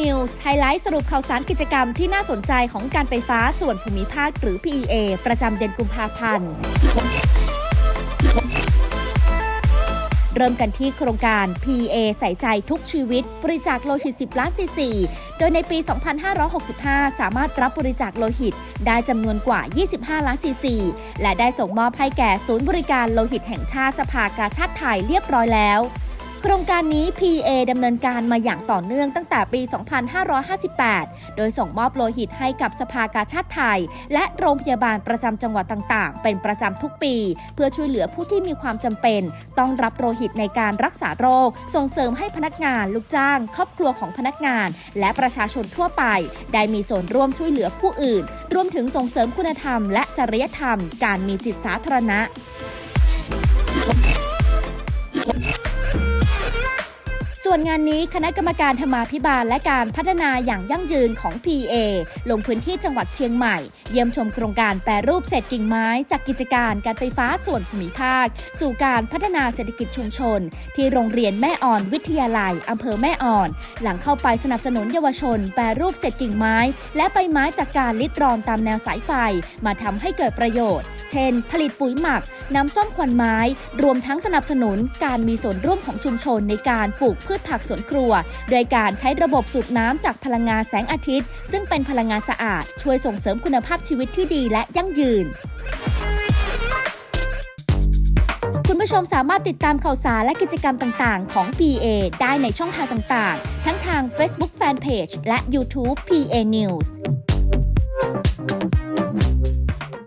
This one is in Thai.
News ไฮไลท์สรุปข่าวสารกิจกรรมที่น่าสนใจของการไฟฟ้าส่วนภูมิภาคหรือ PEA ประจำเดือนกุมภาพันธ์ เริ่มกันที่โครงการ PA ใส่ใจทุกชีวิต บริจาคโลหิต 10 ล้านซีซี โดยในปี 2565 สามารถรับบริจาคโลหิต ได้จำนวนกว่า 25 ล้านซีซี และได้ส่งมอบให้แก่ศูนย์บริการโลหิตแห่งชาติสภากาชาติไทยเรียบร้อยแล้ว ครงการนี้ PA ดำเนินการมาอย่างต่อเนื่องตั้งแต่ปี 2558 โดยส่งมอบโลหิตให้กับสภากาชาติไทย และโรงพยาบาลประจำจังหวัดต่าง ๆ เป็นประจำทุกปี เพื่อช่วยเหลือผู้ที่มีความจำเป็น ต้องรับโลหิตในการรักษาโรค ส่งเสริมให้พนักงาน ลูกจ้าง ครอบครัวของพนักงาน และประชาชนทั่วไป ได้มีส่วนร่วมช่วยเหลือผู้อื่น รวมถึงส่งเสริมคุณธรรม และจริยธรรม การมีจิตสาธารณะ วนงานนี้คณะกรรมการธรรมาภิบาลและการพัฒนาอย่างยั่งยืนของ PA ลงพื้นที่จังหวัดเชียงใหม่ เยี่ยมชมโครงการแปรรูปเศษกิ่งไม้ จากกิจการการไฟฟ้าส่วนภูมิภาค สู่การพัฒนาเศรษฐกิจชุมชน ที่โรงเรียนแม่อ่อนวิทยาลัยอำเภอแม่อ่อน หลังเข้าไปสนับสนุนเยาวชน แปรรูปเศษกิ่งไม้ และใบไม้จากการลิดรอนตามแนวสายไฟ มาทำให้เกิดประโยชน์ เช่น ผลิตปุ๋ยหมัก น้ำส้มควันไม้ รวมทั้งสนับสนุนการมีส่วนร่วมของชุมชนในการปลูกพืชผักสวนครัว โดยการใช้ระบบสูบน้ำจากพลังงานแสงอาทิตย์ ซึ่งเป็นพลังงานสะอาด ช่วยส่งเสริมคุณภาพชีวิตที่ดีและยั่งยืนคุณผู้ชมสามารถติดตามข่าวสารและกิจกรรมต่างๆ ของ PA ได้ในช่องทางต่างๆ ทั้งทาง Facebook Fanpage และ YouTube PA News